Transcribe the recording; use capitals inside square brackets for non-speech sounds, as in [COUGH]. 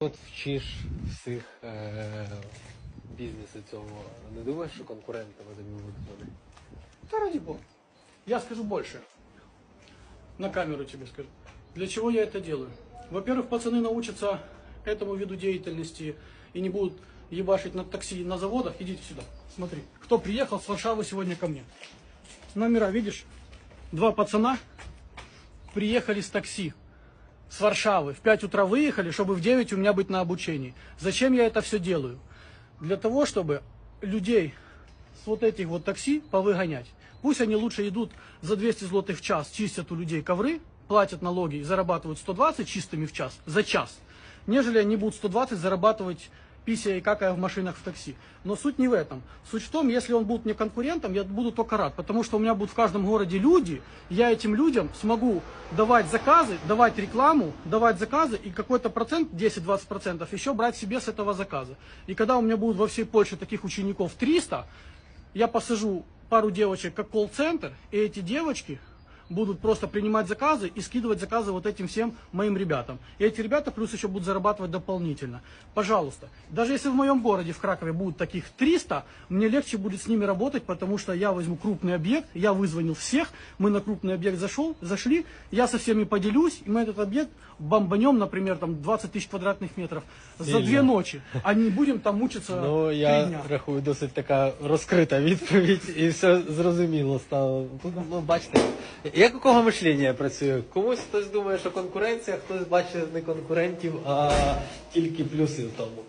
От вчиш всіх е- бізнесу цього. Не думаєш, що конкурентами тобі будуть вони? Да ради бога. Я скажу больше. На камеру тебе скажу. Для чего я это делаю? Во-первых, пацаны научатся этому виду деятельности и не будут ебашить на такси на заводах. Идите сюда. Смотри. Кто приехал с Варшавы сегодня ко мне? Номера, видишь? Два пацана приехали с такси с Варшавы. В 5 утра выехали, чтобы в 9 у меня быть на обучении. Зачем я это все делаю? Для того, чтобы людей с вот этих вот такси повыгонять. Пусть они лучше идут за 200 злотых в час, чистят у людей ковры, платят налоги и зарабатывают 120 чистыми в час, за час, нежели они будут 120 зарабатывать пися и какая в машинах в такси. Но суть не в этом. Суть в том, если он будет мне конкурентом, я буду только рад, потому что у меня будут в каждом городе люди, я этим людям смогу давать заказы, давать рекламу, давать заказы и какой-то процент, 10-20% еще брать себе с этого заказа. И когда у меня будут во всей Польше таких учеников 300, я посажу пару девочек как колл-центр, и эти девочки будут просто принимать заказы и скидывать заказы вот этим всем моим ребятам. И эти ребята плюс еще будут зарабатывать дополнительно. Пожалуйста, даже если в моем городе, в Кракове, будут таких 300, мне легче будет с ними работать, потому что я возьму крупный объект, я вызвонил всех, мы на крупный объект зашел, зашли, я со всеми поделюсь, и мы этот объект бомбанем, например, там 20 тысяч квадратных метров за Сильно. две ночи, а не будем там мучиться Ну, три я дня. рахую досить така розкрита [LAUGHS] відповідь і все зрозуміло стало. Тут, ну, бачите, як у кого мишлення працює? Комусь хтось думає, що конкуренція, хтось бачить не конкурентів, а тільки плюси в тому.